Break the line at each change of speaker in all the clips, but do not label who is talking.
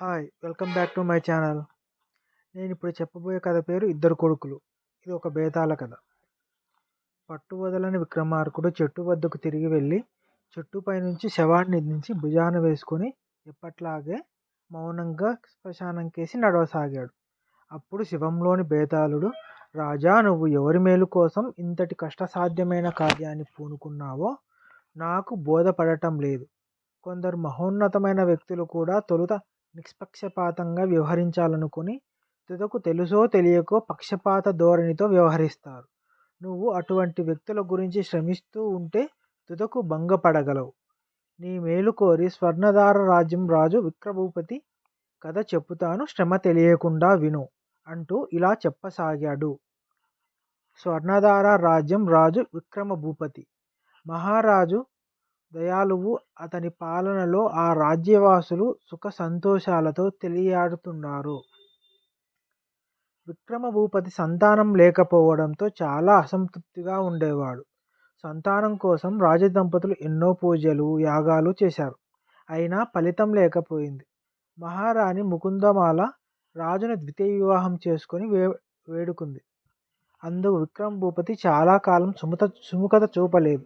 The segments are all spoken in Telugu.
Hi welcome back to my channel. నేను ఇప్పుడు చెప్పబోయే కథ పేరు ఇద్దరు కొడుకులు. ఇది ఒక బేతాల కథ. పట్టు వదలని విక్రమార్కుడు చెట్టు వద్దకు తిరిగి వెళ్ళి చెట్టుపై నుంచి శవాన్ని దించి భుజాన వేసుకొని ఎప్పట్లాగే మౌనంగా శ్మశానం కేసి నడవసాగాడు. అప్పుడు శివంలోని బేతాళుడు రాజా నువ్వు ఎవరి మేలు కోసం ఇంతటి కష్టసాధ్యమైన కార్యాన్ని పూనుకున్నావో? నాకు బోధపడటం లేదు. కొందరు మహోన్నతమైన వ్యక్తులు కూడా తొలుత నిష్పక్షపాతంగా వ్యవహరించాలనుకుని తుదకు తెలుసో తెలియకో పక్షపాత ధోరణితో వ్యవహరిస్తారు. నువ్వు అటువంటి వ్యక్తుల గురించి శ్రమిస్తూ ఉంటే తుదకు భంగపడగలవు. నీ మేలు కోరి స్వర్ణధార రాజ్యం రాజు విక్రభూపతి కథ చెప్పుతాను శ్రమ తెలియకుండా విను అంటూ ఇలా చెప్పసాగాడు. స్వర్ణధార రాజ్యం రాజు విక్రమభూపతి. మహారాజు దయాళువు అతని పాలనలో ఆ రాజ్యవాసులు సుఖ సంతోషాలతో తెలియాడుతున్నారు. విక్రమభూపతి సంతానం లేకపోవడంతో చాలా అసంతృప్తిగా ఉండేవాడు. సంతానం కోసం రాజదంపతులు ఎన్నో పూజలు యాగాలు చేశారు. అయినా ఫలితం లేకపోయింది. మహారాణి ముకుందమాల రాజును ద్వితీయ వివాహం చేసుకొని వే వేడుకుంది. అందుకు విక్రమ భూపతి చాలా కాలం సుముత సుముఖత చూపలేదు.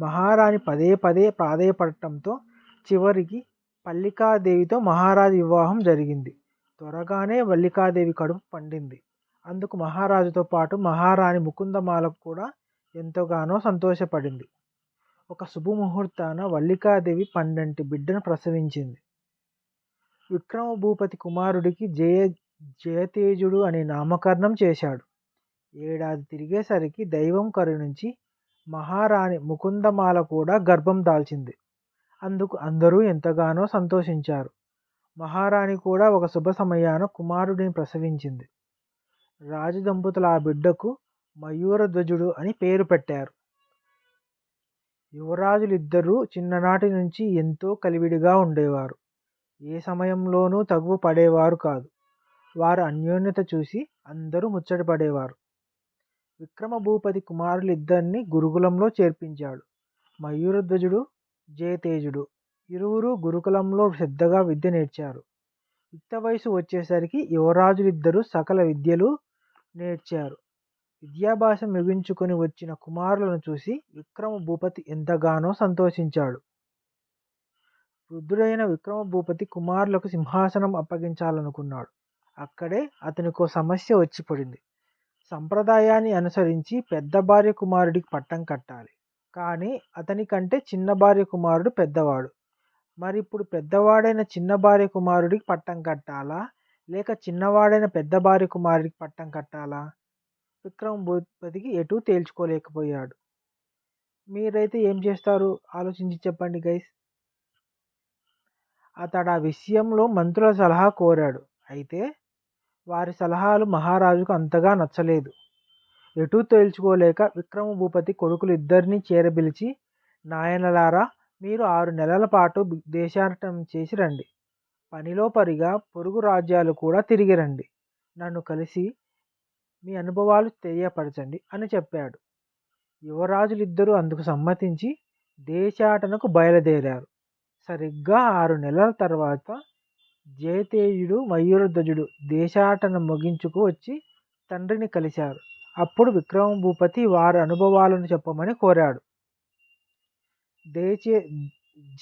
మహారాణి పదే పదే ప్రాధేయపడటంతో చివరికి పల్లికాదేవితో మహారాజు వివాహం జరిగింది. త్వరగానే వల్లికాదేవి కడుపు పండింది. అందుకు మహారాజుతో పాటు మహారాణి ముకుందమాలకు కూడా ఎంతగానో సంతోషపడింది. ఒక శుభముహూర్తాన వల్లికాదేవి పండంటి బిడ్డను ప్రసవించింది. విక్రమభూపతి కుమారుడికి జయ జయతేజుడు అనే నామకరణం చేశాడు. ఏడాది తిరిగేసరికి దైవం కరుణించి మహారాణి ముకుందమాల కూడా గర్భం దాల్చింది. అందుకు అందరూ ఎంతగానో సంతోషించారు. మహారాణి కూడా ఒక శుభ సమయాన కుమారుడిని ప్రసవించింది. రాజదంపతులు ఆ బిడ్డకు మయూరధ్వజుడు అని పేరు పెట్టారు. యువరాజులిద్దరూ చిన్ననాటి నుంచి ఎంతో కలివిడిగా ఉండేవారు. ఏ సమయంలోనూ తగువ పడేవారు కాదు. వారు అన్యోన్యత చూసి అందరూ ముచ్చటపడేవారు. విక్రమభూపతి కుమారులిద్దరిని గురుకులంలో చేర్పించాడు. మయూరధ్వజుడు జయతేజుడు ఇరువురు గురుకులంలో శ్రద్ధగా విద్య నేర్చారు. యుక్త వయసు వచ్చేసరికి యువరాజులిద్దరూ సకల విద్యలు నేర్చారు. విద్యాభ్యాసం ముగించుకొని వచ్చిన కుమారులను చూసి విక్రమ భూపతి ఎంతగానో సంతోషించాడు. వృద్ధుడైన విక్రమ భూపతి కుమారులకు సింహాసనం అప్పగించాలనుకున్నాడు. అక్కడే అతనికో సమస్య వచ్చి పడింది సంప్రదాయాన్ని అనుసరించి పెద్ద భార్య కుమారుడికి పట్టం కట్టాలి. కానీ అతని కంటే చిన్న భార్య కుమారుడు పెద్దవాడు. మరి ఇప్పుడు పెద్దవాడైన చిన్న భార్య కుమారుడికి పట్టం కట్టాలా? లేక చిన్నవాడైన పెద్ద భార్య కుమారుడికి పట్టం కట్టాలా? విక్రమ భూపతికి ఎటూ తేల్చుకోలేకపోయాడు. మీరైతే ఏం చేస్తారు? ఆలోచించి చెప్పండి గైస్. అతడు ఆ విషయంలో మంత్రుల సలహా కోరాడు. అయితే వారి సలహాలు మహారాజుకు అంతగా నచ్చలేదు. ఎటూ తేల్చుకోలేక విక్రమ భూపతి కొడుకులు ఇద్దరిని చేరబిలిచి నాయనలారా మీరు ఆరు నెలల పాటు దేశాటం చేసి రండి. పనిలో పరిగా పొరుగు రాజ్యాలు కూడా తిరిగి రండి. నన్ను కలిసి మీ అనుభవాలు తెలియపరచండి అని చెప్పాడు. యువరాజులిద్దరూ అందుకు సమ్మతించి దేశాటనకు బయలుదేరారు. సరిగ్గా ఆరు నెలల తర్వాత జయతేయుడు మయూరధ్వజుడు దేశాటన ముగించుకు వచ్చి తండ్రిని కలిశారు అప్పుడు విక్రమ భూపతి వారి అనుభవాలను చెప్పమని కోరాడు. దేచే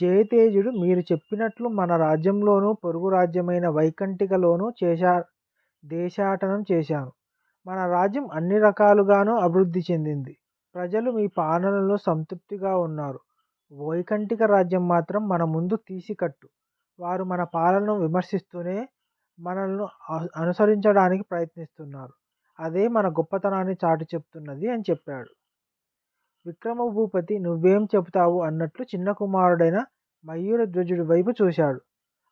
జయతేజుడు మీరు చెప్పినట్లు మన రాజ్యంలోనూ పొరుగు రాజ్యమైన వైకంఠికలోనూ చేశా దేశాటనం చేశాను. మన రాజ్యం అన్ని రకాలుగానూ అభివృద్ధి చెందింది. ప్రజలు మీ పాలనలో సంతృప్తిగా ఉన్నారు. వైకంఠిక రాజ్యం మాత్రం మన ముందు తీసికట్టు. వారు మన పాలనను విమర్శిస్తూనే మనల్ని అనుసరించడానికి ప్రయత్నిస్తున్నారు. అదే మన గొప్పతనాన్ని చాటి చెప్తున్నది అని చెప్పాడు. విక్రమ భూపతి నువ్వేం చెబుతావు అన్నట్లు చిన్న కుమారుడైన మయూరధ్వజుడి వైపు చూశాడు.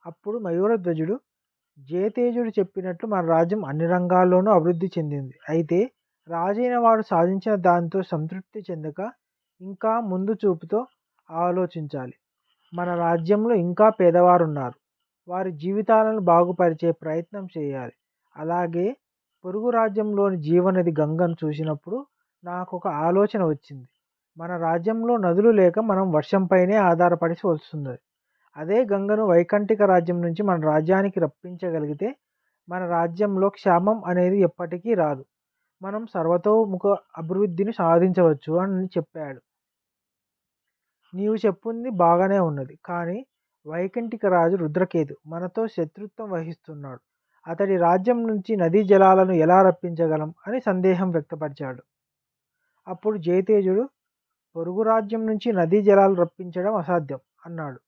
అప్పుడు మయూరధ్వజుడు జయతేజుడు చెప్పినట్లు మన రాజ్యం అన్ని రంగాల్లోనూ అభివృద్ధి చెందింది. అయితే రాజైన వాడు సాధించిన దాంతో సంతృప్తి చెందక ఇంకా ముందు చూపుతో ఆలోచించాలి. మన రాజ్యంలో ఇంకా పేదవారు ఉన్నారు వారి జీవితాలను బాగుపరిచే ప్రయత్నం చేయాలి. అలాగే పొరుగు రాజ్యంలోని జీవనది గంగను చూసినప్పుడు నాకు ఒక ఆలోచన వచ్చింది. మన రాజ్యంలో నదులు లేక మనం వర్షంపైనే ఆధారపడి వస్తుంది అదే గంగను వైకంఠిక రాజ్యం నుంచి మన రాజ్యానికి రప్పించగలిగితే మన రాజ్యంలో క్షామం అనేది ఎప్పటికీ రాదు. మనం సర్వతోముఖ అభివృద్ధిని సాధించవచ్చు అని చెప్పాడు. నీవు చెప్పింది బాగానే ఉన్నది. కానీ వైకంఠిక రాజు రుద్రకేతు మనతో శత్రుత్వం వహిస్తున్నాడు. అతడి రాజ్యం నుంచి నదీ జలాలను ఎలా రప్పించగలం అని సందేహం వ్యక్తపరిచాడు. అప్పుడు జయతేజుడు పొరుగు రాజ్యం నుంచి నదీ జలాలు రప్పించడం అసాధ్యం అన్నాడు.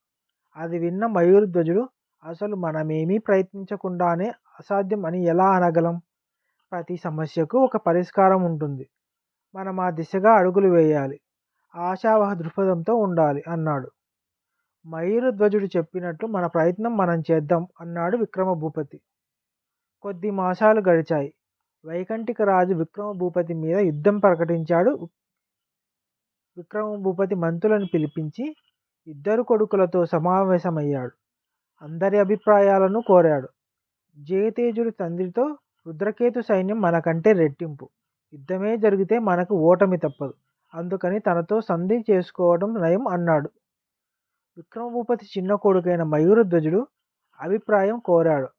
అది విన్న మయూరధ్వజుడు అసలు మనమేమీ ప్రయత్నించకుండానే అసాధ్యం అని ఎలా అనగలం? ప్రతి సమస్యకు ఒక పరిష్కారం ఉంటుంది. మనం ఆ దిశగా అడుగులు వేయాలి. ఆశావహ దృక్పథంతో ఉండాలి అన్నాడు. మయూరధ్వజుడు చెప్పినట్లు మన ప్రయత్నం మనం చేద్దాం అన్నాడు విక్రమ భూపతి కొద్ది మాసాలు గడిచాయి. వైకంఠిక రాజు విక్రమ భూపతి మీద యుద్ధం ప్రకటించాడు. విక్రమ భూపతి మంత్రులను పిలిపించి ఇద్దరు కొడుకులతో సమావేశమయ్యాడు. అందరి అభిప్రాయాలను కోరాడు. జయతేజుడు తండ్రితో రుద్రకేతు సైన్యం మనకంటే రెట్టింపు. యుద్ధమే జరిగితే మనకు ఓటమి తప్పదు. అందుకని తనతో సంధి చేసుకోవడం నయం అన్నాడు. విక్రమభూపతి చిన్న కొడుకైన మయూరధ్వజుడు అభిప్రాయం కోరాడు.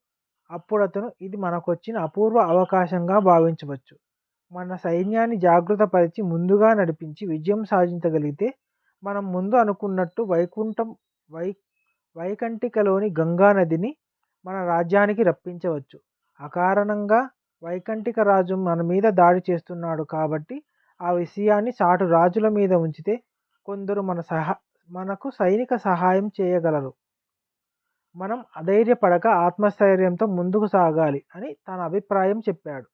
అప్పుడు అతను ఇది మనకొచ్చిన అపూర్వ అవకాశంగా భావించవచ్చు. మన సైన్యాన్ని జాగృతపరిచి ముందుగా నడిపించి విజయం సాధించగలిగితే మనం ముందు అనుకున్నట్టు వైకుంఠం వై వైకంఠికలోని గంగా నదిని మన రాజ్యానికి రప్పించవచ్చు. అకారణంగా వైకంఠిక రాజు మన మీద దాడి చేస్తున్నాడు కాబట్టి ఆ విషయాన్ని సాటు రాజుల మీద ఉంచితే కొందరు మన సహా మనకు సైనిక సహాయం చేయగలరు. మనం అధైర్యపడక ఆత్మస్థైర్యంతో ముందుకు సాగాలి అని తన అభిప్రాయం చెప్పాడు.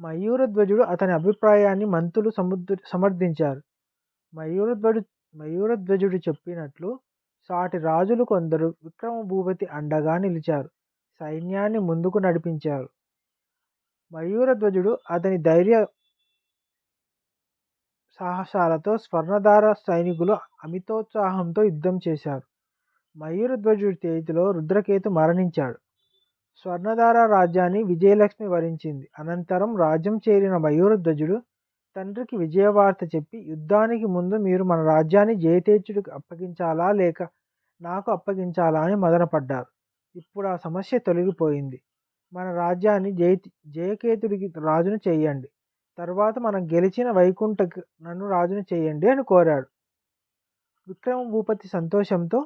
మయూరధ్వజుడు అతని అభిప్రాయాన్ని మంత్రులు సముద్ర సమర్థించారు. మయూరధ్వజు మయూరధ్వజుడు చెప్పినట్లు సాటి రాజులు కొందరు విక్రమ భూపతి అండగా నిలిచారు. సైన్యాన్ని ముందుకు నడిపించారు. మయూరధ్వజుడు అతని ధైర్య సాహసాలతో స్వర్ణధార సైనికులు అమితోత్సాహంతో యుద్ధం చేశారు. మయూరధ్వజుడి చేతిలో రుద్రకేతు మరణించాడు. స్వర్ణధార రాజ్యాన్ని విజయలక్ష్మి వరించింది. అనంతరం రాజ్యం చేరిన మయూరధ్వజుడు తండ్రికి విజయవార్త చెప్పి యుద్ధానికి ముందు మీరు మన రాజ్యాన్ని జయతేజుడికి అప్పగించాలా లేక నాకు అప్పగించాలా అని మదనపడ్డారు ఇప్పుడు ఆ సమస్య తొలగిపోయింది. మన రాజ్యాన్ని జయ జయకేతుడికి రాజును చేయండి. తర్వాత మనం గెలిచిన వైకుంఠకు నన్ను రాజును చేయండి అని కోరాడు. విక్రమ భూపతి సంతోషంతో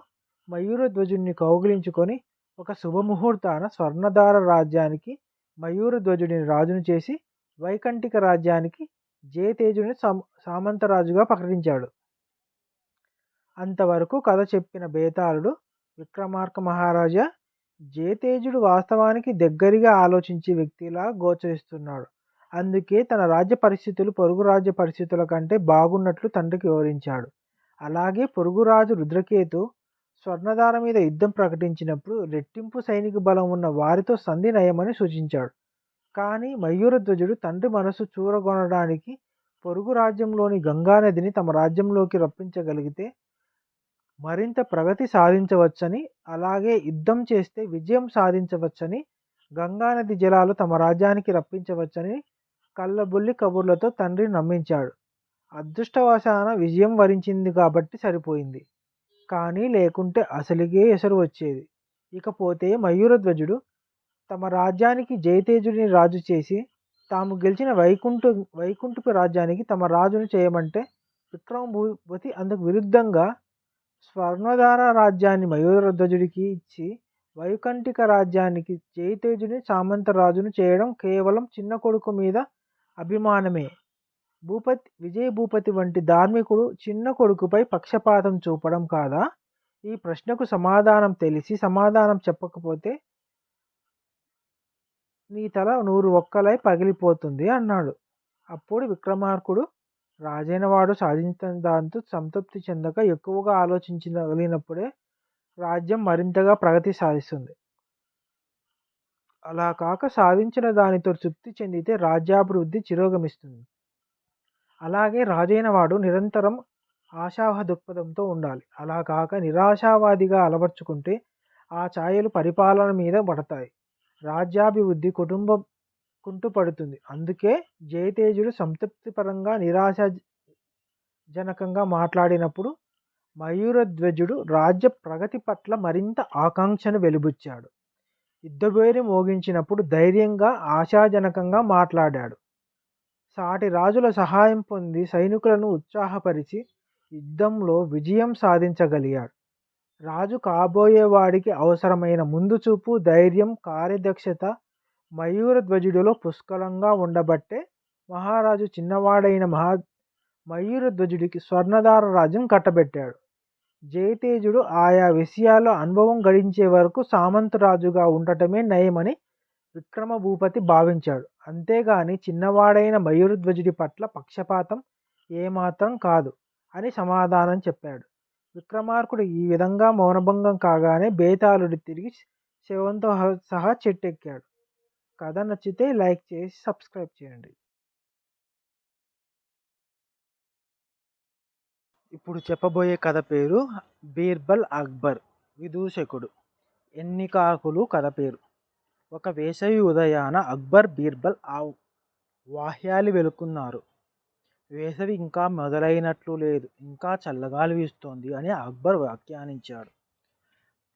మయూరధ్వజుడిని కౌగిలించుకొని ఒక శుభముహూర్తాన స్వర్ణధార రాజ్యానికి మయూరధ్వజుడిని రాజును చేసి వైకంఠిక రాజ్యానికి జయతేజుని సామంతరాజుగా ప్రకటించాడు. అంతవరకు కథ చెప్పిన బేతాళుడు విక్రమార్క మహారాజా జయతేజుడు వాస్తవానికి దగ్గరగా ఆలోచించే వ్యక్తిలా గోచరిస్తున్నాడు. అందుకే తన రాజ్య పరిస్థితులు పొరుగు రాజ్య పరిస్థితుల కంటే బాగున్నట్లు తండ్రికి వివరించాడు. అలాగే పొరుగురాజు రుద్రకేతు స్వర్ణధార మీద యుద్ధం ప్రకటించినప్పుడు రెట్టింపు సైనిక బలం ఉన్న వారితో సంధి నయమని సూచించాడు. కానీ మయూరధ్వజుడు తండ్రి మనసు చూరగొనడానికి పొరుగు రాజ్యంలోని గంగానదిని తమ రాజ్యంలోకి రప్పించగలిగితే మరింత ప్రగతి సాధించవచ్చని అలాగే యుద్ధం చేస్తే విజయం సాధించవచ్చని గంగానది జలాలు తమ రాజ్యానికి రప్పించవచ్చని కళ్ళబుల్లి కబుర్లతో తండ్రి నమ్మించాడు. అదృష్టవశాన విజయం వరించింది కాబట్టి సరిపోయింది. కానీ లేకుంటే అసలుగే ఎసరు వచ్చేది. ఇకపోతే మయూరధ్వజుడు తమ రాజ్యానికి జయతేజుడిని రాజు చేసి తాము గెలిచిన వైకుంఠ వైకుంఠపు రాజ్యానికి తమ రాజును చేయమంటే విక్రమభూపతి అందుకు విరుద్ధంగా స్వర్ణధార రాజ్యాన్ని మయూరధ్వజుడికి ఇచ్చి వైకంఠిక రాజ్యానికి జయతేజుని సామంతరాజును చేయడం కేవలం చిన్న కొడుకు మీద అభిమానమే. భూపతి విజయ భూపతి వంటి ధార్మికుడు చిన్న కొడుకుపై పక్షపాతం చూపడం కాదా? ఈ ప్రశ్నకు సమాధానం తెలిసి సమాధానం చెప్పకపోతే నీ తల నూరు ఒక్కలై పగిలిపోతుంది అన్నాడు. అప్పుడు విక్రమార్కుడు రాజైన వాడు సాధించిన దాంతో సంతృప్తి చెందక ఎక్కువగా ఆలోచించగలిగినప్పుడే రాజ్యం మరింతగా ప్రగతి సాధిస్తుంది. అలా కాక సాధించిన దానితో తృప్తి చెందితే రాజ్యాభివృద్ధి చిరోగమిస్తుంది. అలాగే రాజైన వాడు నిరంతరం ఆశావహ దృక్పథంతో ఉండాలి. అలా కాక నిరాశావాదిగా అలవర్చుకుంటే ఆ ఛాయలు పరిపాలన మీద పడతాయి. రాజ్యాభివృద్ధి కుటుంబం కుంటుపడుతుంది. అందుకే జయతేజుడు సంతృప్తిపరంగా నిరాశ జనకంగా మాట్లాడినప్పుడు మయూరధ్వజుడు రాజ్య ప్రగతి పట్ల మరింత ఆకాంక్షను వెలుబుచ్చాడు. యుద్ధభేరి మోగించినప్పుడు ధైర్యంగా ఆశాజనకంగా మాట్లాడాడు. సాటి రాజుల సహాయం పొంది సైనికులను ఉత్సాహపరిచి యుద్ధంలో విజయం సాధించగలిగాడు. రాజు కాబోయేవాడికి అవసరమైన ముందుచూపు ధైర్యం కార్యదక్షత మయూరధ్వజుడిలో పుష్కలంగా ఉండబట్టే మహారాజు చిన్నవాడైన మహా మయూరధ్వజుడికి స్వర్ణధార రాజ్యం కట్టబెట్టాడు. జయతేజుడు ఆయా విషయాల్లో అనుభవం గడించే వరకు సామంతరాజుగా ఉండటమే నయమని విక్రమభూపతి భావించాడు. అంతేగాని చిన్నవాడైన మయూరధ్వజుడి పట్ల పక్షపాతం ఏమాత్రం కాదు అని సమాధానం చెప్పాడు. విక్రమార్కుడు ఈ విధంగా మౌనభంగం కాగానే బేతాళుడు తిరిగి శవంతో సహా చెట్టెక్కాడు. కథ నచ్చితే లైక్ చేసి సబ్స్క్రైబ్ చేయండి. ఇప్పుడు చెప్పబోయే కథ పేరు బీర్బల్ అక్బర్ విదూషకుడు. ఎన్నికాకులు కథ పేరు? ఒక వేసవి ఉదయాన అక్బర్ బీర్బల్ ఆ వాహ్యాలు వెలుకున్నారు వేసవి ఇంకా మొదలైనట్లు లేదు ఇంకా చల్లగాలి వీస్తోంది అని అక్బర్ వ్యాఖ్యానించాడు.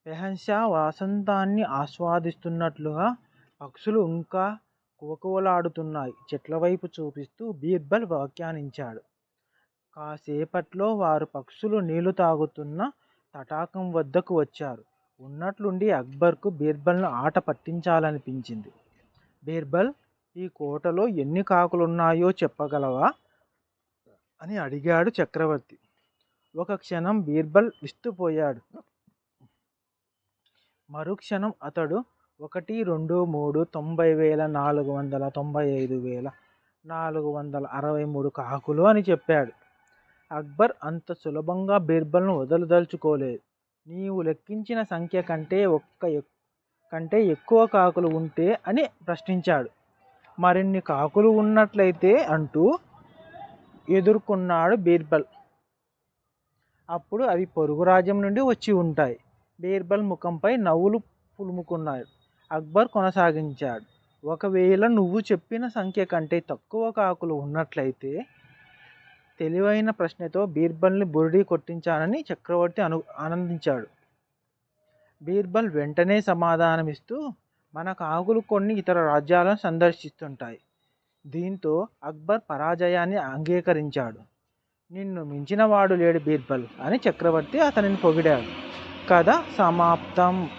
పెహన్షా వసంతాన్ని ఆస్వాదిస్తున్నట్లుగా పక్షులు ఇంకా కువకువలాడుతున్నాయి. చెట్ల వైపు చూపిస్తూ బీర్బల్ వ్యాఖ్యానించాడు. కాసేపట్లో వారు పక్షులు నీళ్ళు తాగుతున్న తటాకం వద్దకు వచ్చారు. ఉన్నట్లుండి అక్బర్కు బీర్బల్ను ఆట పట్టించాలనిపించింది. బీర్బల్ ఈ కోటలో ఎన్ని కాకులున్నాయో చెప్పగలవా? అని అడిగాడు చక్రవర్తి. ఒక క్షణం బీర్బల్ విస్తుపోయాడు. మరుక్షణం అతడు ఒకటి రెండు మూడు తొంభై వేల నాలుగు వందల తొంభై ఐదు వేల నాలుగు వందల అరవై మూడు కాకులు అని చెప్పాడు. అక్బర్ అంత సులభంగా బీర్బల్ను వదలదలుచుకోలేదు. నీవు లెక్కించిన సంఖ్య కంటే ఒక్క కంటే ఎక్కువ కాకులు ఉంటే అని ప్రశ్నించాడు. మరిన్ని కాకులు ఉన్నట్లయితే అంటూ ఎదుర్కొన్నాడు బీర్బల్. అప్పుడు అవి పొరుగు రాజ్యం నుండి వచ్చి ఉంటాయి. బీర్బల్ ముఖంపై నవ్వులు పులుముకున్నాడు. అక్బర్ కొనసాగించాడు. ఒకవేళ నువ్వు చెప్పిన సంఖ్య కంటే తక్కువ కాకులు ఉన్నట్లయితే తెలివైన ప్రశ్నతో బీర్బల్ని బురిడి కొట్టించానని చక్రవర్తి అను ఆనందించాడు. బీర్బల్ వెంటనే సమాధానమిస్తూ మన కాకులు కొన్ని ఇతర రాజ్యాలను సందర్శిస్తుంటాయి. దీంతో అక్బర్ పరాజయాన్ని అంగీకరించాడు. నిన్ను మించిన వాడు లేడు బీర్బల్ అని చక్రవర్తి అతనిని పొగిడాడు. కథ సమాప్తం.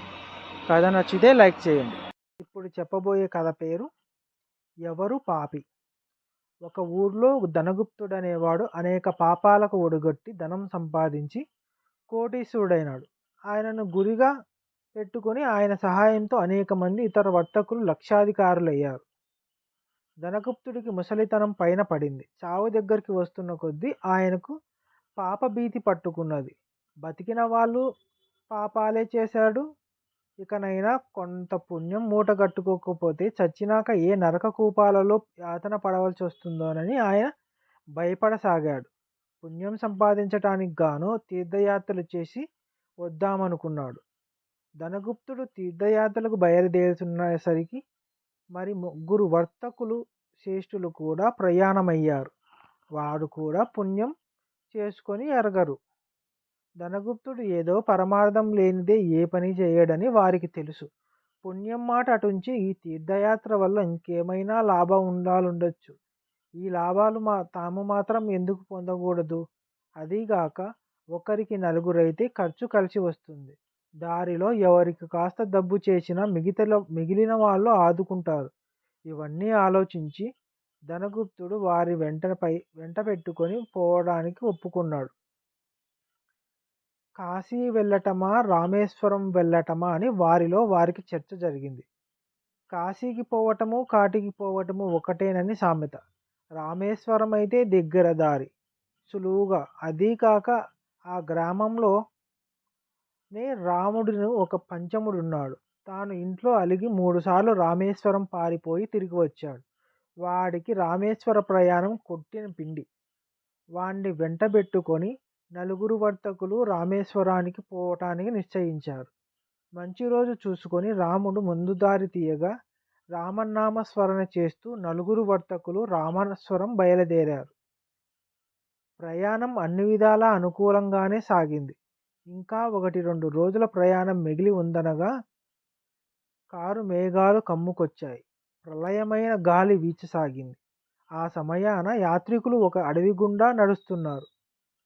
కథ నచ్చితే లైక్ చేయండి. ఇప్పుడు చెప్పబోయే కథ పేరు ఎవరు పాపి? ఒక ఊర్లో ధనగుప్తుడనేవాడు అనేక పాపాలకు ఒడిగొట్టి ధనం సంపాదించి కోటీశ్వరుడైనాడు. ఆయనను గురిగా పెట్టుకుని ఆయన సహాయంతో అనేక మంది ఇతర వర్తకులు లక్షాధికారులయ్యారు. ధనగుప్తుడికి ముసలితనం పైన పడింది. చావు దగ్గరికి వస్తున్న కొద్దీ ఆయనకు పాపభీతి పట్టుకున్నది. బతికిన వాళ్ళు పాపాలే చేశాడు. ఇకనైనా కొంత పుణ్యం మూట కట్టుకోకపోతే చచ్చినాక ఏ నరక కూపాలలో యాతన పడవలసి వస్తుందోనని ఆయన భయపడసాగాడు. పుణ్యం సంపాదించటానికి గాను తీర్థయాత్రలు చేసి వద్దామనుకున్నాడు. ధనగుప్తుడు తీర్థయాత్రలకు బయలుదేరుతున్నసరికి మరి ముగ్గురు వర్తకులు శ్రేష్ఠులు కూడా ప్రయాణమయ్యారు. వాడు కూడా పుణ్యం చేసుకొని ఎరగరు. ధనగుప్తుడు ఏదో పరమార్థం లేనిదే ఏ పని చేయడని వారికి తెలుసు. పుణ్యం మాట అటుంచి ఈ తీర్థయాత్ర వల్ల ఇంకేమైనా లాభం ఉండాలుండొచ్చు. ఈ లాభాలు మా తాము మాత్రం ఎందుకు పొందకూడదు? అదీగాక ఒకరికి నలుగురైతే ఖర్చు కలిసి వస్తుంది. దారిలో ఎవరికి కాస్త డబ్బు చేసినా మిగతలో మిగిలిన వాళ్ళు ఆదుకుంటారు. ఇవన్నీ ఆలోచించి ధనగుప్తుడు వారి వెంటపై వెంట పెట్టుకొని పోవడానికి ఒప్పుకున్నాడు. కాశీ వెళ్ళటమా రామేశ్వరం వెళ్ళటమా అని వారిలో వారికి చర్చ జరిగింది. కాశీకి పోవటము కాటికి పోవటము ఒకటేనని సామెత. రామేశ్వరం అయితే దగ్గర దారి. సులువుగా అదీ కాక ఆ గ్రామంలో నే రాముడిని ఒక పంచముడున్నాడు. తాను ఇంట్లో అలిగి మూడుసార్లు రామేశ్వరం పారిపోయి తిరిగి వచ్చాడు. వాడికి రామేశ్వర ప్రయాణం కొట్టిన పిండి. వాణ్ణి వెంటబెట్టుకొని నలుగురు వర్తకులు రామేశ్వరానికి పోవటానికి నిశ్చయించారు మంచి రోజు చూసుకొని రాముడు ముందు దారి తీయగా రామనామ స్మరణ చేస్తూ నలుగురు వర్తకులు రామేశ్వరం బయలుదేరారు ప్రయాణం అన్ని విధాలా అనుకూలంగానే సాగింది. ఇంకా ఒకటి రెండు రోజుల ప్రయాణం మిగిలి ఉందనగా కారు మేఘాలు కమ్ముకొచ్చాయి. ప్రళయమైన గాలి వీచసాగింది. ఆ సమయాన యాత్రికులు ఒక అడవి గుండా నడుస్తున్నారు.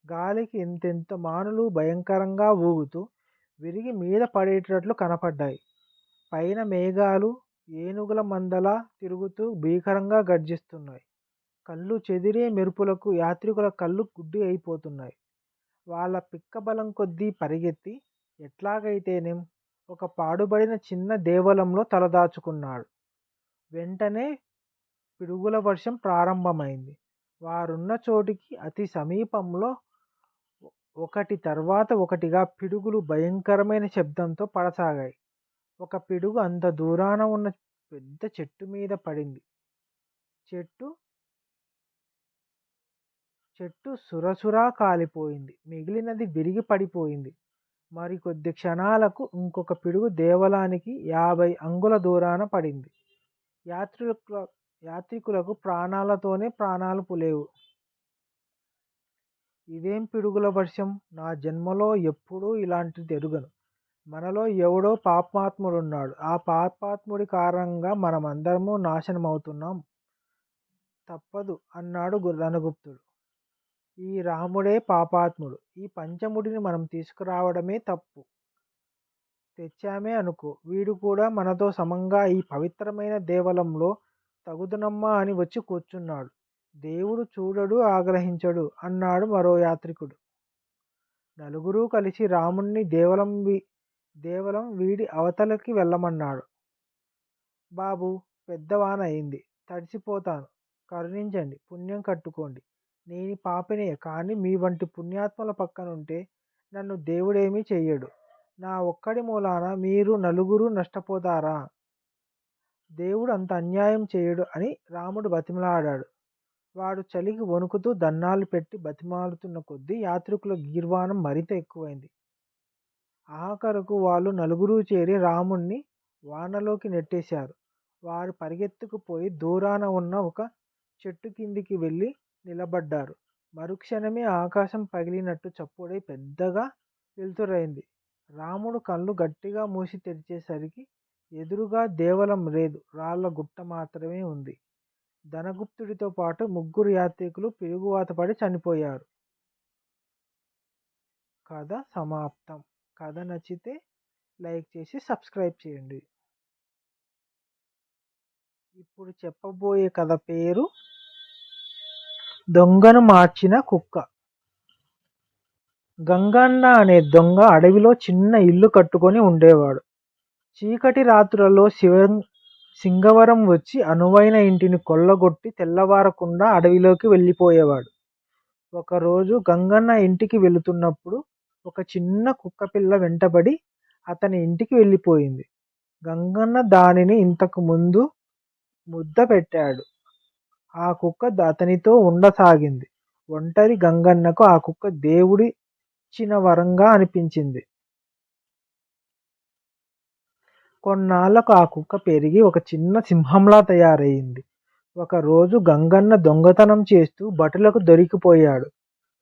గాలికి ఎంతెంత మానులు భయంకరంగా ఊగుతూ విరిగి మీద పడేటట్లు కనపడ్డాయి. పైన మేఘాలు ఏనుగుల మందలా తిరుగుతూ భీకరంగా గర్జిస్తున్నాయి. కళ్ళు చెదిరే మెరుపులకు యాత్రికుల కళ్ళు గుడ్డి అయిపోతున్నాయి. వాళ్ళ పిక్కబలం కొద్దీ పరిగెత్తి ఎట్లాగైతేనేం ఒక పాడుబడిన చిన్న దేవలంలో తలదాచుకున్నాడు. వెంటనే పిడుగుల వర్షం ప్రారంభమైంది. వారున్న చోటికి అతి సమీపంలో ఒకటి తర్వాత ఒకటిగా పిడుగులు భయంకరమైన శబ్దంతో పడసాగాయి. ఒక పిడుగు అంత దూరాన ఉన్న పెద్ద చెట్టు మీద పడింది. చెట్టు చెట్టు సురసురా కాలిపోయింది. మిగిలినది విరిగి పడిపోయింది. మరికొద్ది క్షణాలకు ఇంకొక పిడుగు దేవలానికి యాభై అంగుల దూరాన పడింది. యాత్రికుల యాత్రికులకు ప్రాణాలతోనే ప్రాణాలు పులేవు ఇదేం పిడుగుల వర్షం! నా జన్మలో ఎప్పుడూ ఇలాంటిది ఎరుగను. మనలో ఎవడో పాపాత్ముడున్నాడు. ఆ పాపాత్ముడి కారణంగా మనమందరము నాశనమవుతున్నాం. తప్పదు అన్నాడు రణగుప్తుడు. ఈ రాముడే పాపాత్ముడు. ఈ పంచముడిని మనం తీసుకురావడమే తప్పు. తెచ్చామే అనుకో. వీడు కూడా మనతో సమంగా ఈ పవిత్రమైన దేవలంలో తగుదునమ్మా అని వచ్చి కూర్చున్నాడు. దేవుడు చూడడు ఆగ్రహించడు అన్నాడు మరో యాత్రికుడు. నలుగురూ కలిసి రాముణ్ణి దేవలం దేవలం వీడి అవతలకి వెళ్ళమన్నాడు. బాబూ! పెద్దవాన అయింది. తడిసిపోతాను. కరుణించండి. పుణ్యం కట్టుకోండి. నేను పాపినే కానీ మీ వంటి పుణ్యాత్ముల పక్కనుంటే నన్ను దేవుడేమీ చెయ్యడు. నా ఒక్కడి మూలాన మీరు నలుగురు నష్టపోతారా? దేవుడు అంత అన్యాయం చేయడు అని రాముడు బతిమలాడాడు వాడు చలికి వణుకుతూ దణ్ణాలు పెట్టి బతిమాలుతున్న కొద్దీ యాత్రికుల గీర్వాణం మరింత ఎక్కువైంది. ఆఖరుకు వాళ్ళు నలుగురూ చేరి రాముణ్ణి వానలోకి నెట్టేశారు. వారు పరిగెత్తుకుపోయి దూరాన ఉన్న ఒక చెట్టు కిందికి వెళ్ళి నిలబడ్డారు. మరుక్షణమే ఆకాశం పగిలినట్టు చప్పుడై పెద్దగా వెలుతురైంది. రాముడు కళ్ళు గట్టిగా మూసి తెరిచేసరికి ఎదురుగా దేవలం లేదు. రాళ్ళ గుట్ట మాత్రమే ఉంది. ధనగుప్తుడితో పాటు ముగ్గురు యాత్రికులు పిడుగువాత పడి చనిపోయారు. కథ సమాప్తం. కథ నచ్చితే లైక్ చేసి సబ్స్క్రైబ్ చేయండి. ఇప్పుడు చెప్పబోయే కథ పేరు దొంగను మార్చిన కుక్క. గంగన్న అనే దొంగ అడవిలో చిన్న ఇల్లు కట్టుకొని ఉండేవాడు. చీకటి రాత్రులలో శివ సింగవరం వచ్చి అనువైన ఇంటిని కొల్లగొట్టి తెల్లవారకుండా అడవిలోకి వెళ్ళిపోయేవాడు. ఒకరోజు గంగన్న ఇంటికి వెళుతున్నప్పుడు ఒక చిన్న కుక్కపిల్ల వెంటబడి అతని ఇంటికి వెళ్ళిపోయింది. గంగన్న దానిని ఇంతకు ముందు ముద్ద పెట్టాడు. ఆ కుక్క అతనితో ఉండసాగింది. ఒంటరి గంగన్నకు ఆ కుక్క దేవుడిచ్చిన వరంగా అనిపించింది. కొన్నాళ్ళకు ఆ కుక్క పెరిగి ఒక చిన్న సింహంలా తయారయింది. ఒకరోజు గంగన్న దొంగతనం చేస్తూ భటులకు దొరికిపోయాడు.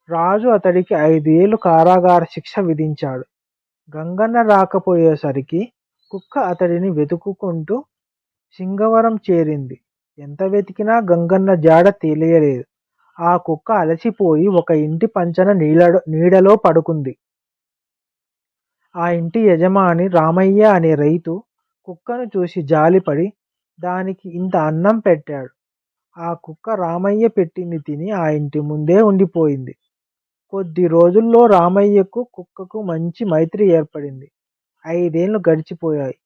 రాజు అతడికి ఐదు ఏళ్ళు కారాగార శిక్ష విధించాడు. గంగన్న రాకపోయేసరికి కుక్క అతడిని వెతుకుకుంటూ సింగవరం చేరింది. ఎంత వెతికినా గంగన్న జాడ తెలియలేదు. ఆ కుక్క అలసిపోయి ఒక ఇంటి పంచన నీడలో పడుకుంది. ఆ ఇంటి యజమాని రామయ్య అనే రైతు కుక్కను చూసి జాలిపడి దానికి ఇంత అన్నం పెట్టాడు. ఆ కుక్క రామయ్య పెట్టింది తిని ఆ ఇంటి ముందే ఉండిపోయింది. కొద్ది రోజుల్లో రామయ్యకు కుక్కకు మంచి మైత్రి ఏర్పడింది. ఐదేళ్ళు గడిచిపోయాయి.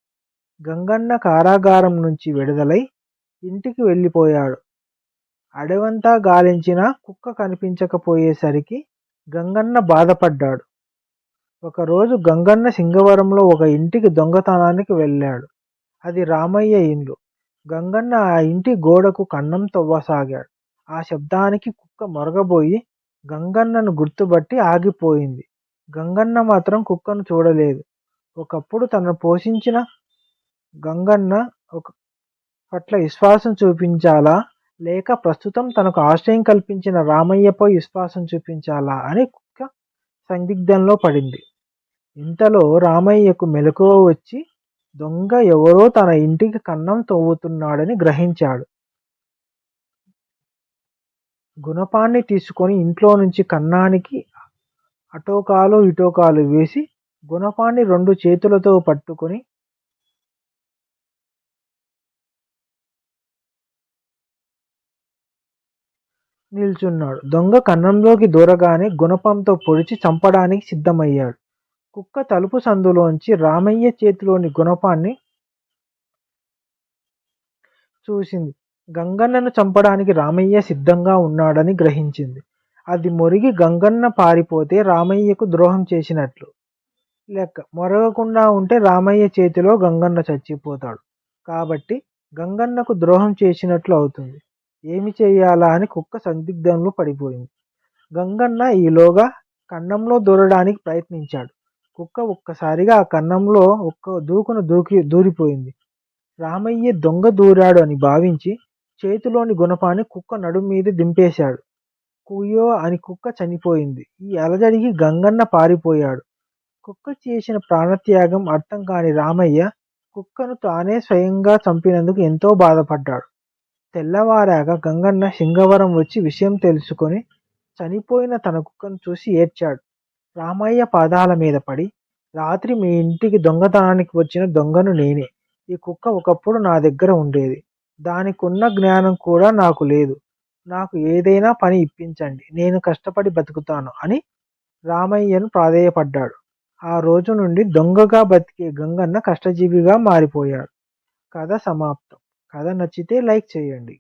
గంగన్న కారాగారం నుంచి విడుదలై ఇంటికి వెళ్ళిపోయాడు. అడవంతా గాలించినా కుక్క కనిపించకపోయేసరికి గంగన్న బాధపడ్డాడు. ఒకరోజు గంగన్న సింగవరంలో ఒక ఇంటికి దొంగతనానికి వెళ్ళాడు. అది రామయ్య ఇల్లు. గంగన్న ఆ ఇంటి గోడకు కన్నం తవ్వసాగాడు. ఆ శబ్దానికి కుక్క మొరగబోయి గంగన్నను గుర్తుపట్టి ఆగిపోయింది. గంగన్న మాత్రం కుక్కను చూడలేదు. ఒకప్పుడు తనను పోషించిన గంగన్న ఒక పట్ల విశ్వాసం చూపించాలా లేక ప్రస్తుతం తనకు ఆశ్రయం కల్పించిన రామయ్యపై విశ్వాసం చూపించాలా అని కుక్క సందిగ్ధంలో పడింది ఇంతలో రామయ్యకు మెలకువ వచ్చి దొంగ ఎవరో తన ఇంటికి కన్నం తవ్వుతున్నాడని గ్రహించాడు. గుణపాన్ని తీసుకొని ఇంట్లో నుంచి కన్నానికి అటోకాలు ఇటోకాలు వేసి గుణపాన్ని రెండు చేతులతో పట్టుకొని నిల్చున్నాడు. దొంగ కన్నంలోకి దూరగానే గుణపంతో పొడిచి చంపడానికి సిద్ధమయ్యాడు. కుక్క తలుపు సందులోంచి రామయ్య చేతిలోని గుణపాన్ని చూసింది. గంగన్నను చంపడానికి రామయ్య సిద్ధంగా ఉన్నాడని గ్రహించింది. అది మొరిగి గంగన్న పారిపోతే రామయ్యకు ద్రోహం చేసినట్లు. లెక్క. మొరగకుండా ఉంటే రామయ్య చేతిలో గంగన్న చచ్చిపోతాడు. కాబట్టి గంగన్నకు ద్రోహం చేసినట్లు అవుతుంది. ఏమి చేయాలా అని కుక్క సందిగ్ధంలో పడిపోయింది. గంగన్న ఈలోగా కన్నంలో దూరడానికి ప్రయత్నించాడు. కుక్క ఒక్కసారిగా ఆ కన్నంలో ఒక్క దూకున దూకి దూరిపోయింది. రామయ్య దొంగ దూరాడు అని భావించి చేతిలోని గుణపాన్ని కుక్క నడుము మీద దింపేశాడు. కుయ్యో అని కుక్క చనిపోయింది. ఈ అలజడికి గంగన్న పారిపోయాడు. కుక్క చేసిన ప్రాణత్యాగం అర్థం కాని రామయ్య కుక్కను తానే స్వయంగా చంపినందుకు ఎంతో బాధపడ్డాడు. తెల్లవారాక గంగన్న సింగవరం వచ్చి విషయం తెలుసుకొని చనిపోయిన తన కుక్కను చూసి ఏడ్చాడు. రామయ్య పాదాల మీద పడి రాత్రి మీ ఇంటికి దొంగతనానికి వచ్చిన దొంగను నేనే. ఈ కుక్క ఒకప్పుడు నా దగ్గర ఉండేది. దానికున్న జ్ఞానం కూడా నాకు లేదు. నాకు ఏదైనా పని ఇప్పించండి. నేను కష్టపడి బతుకుతాను అని రామయ్యను ప్రాధేయపడ్డాడు. ఆ రోజు నుండి దొంగగా బతికే గంగన్న కష్టజీవిగా మారిపోయాడు. కథ సమాప్తం. కథ నచ్చితే లైక్ చేయండి.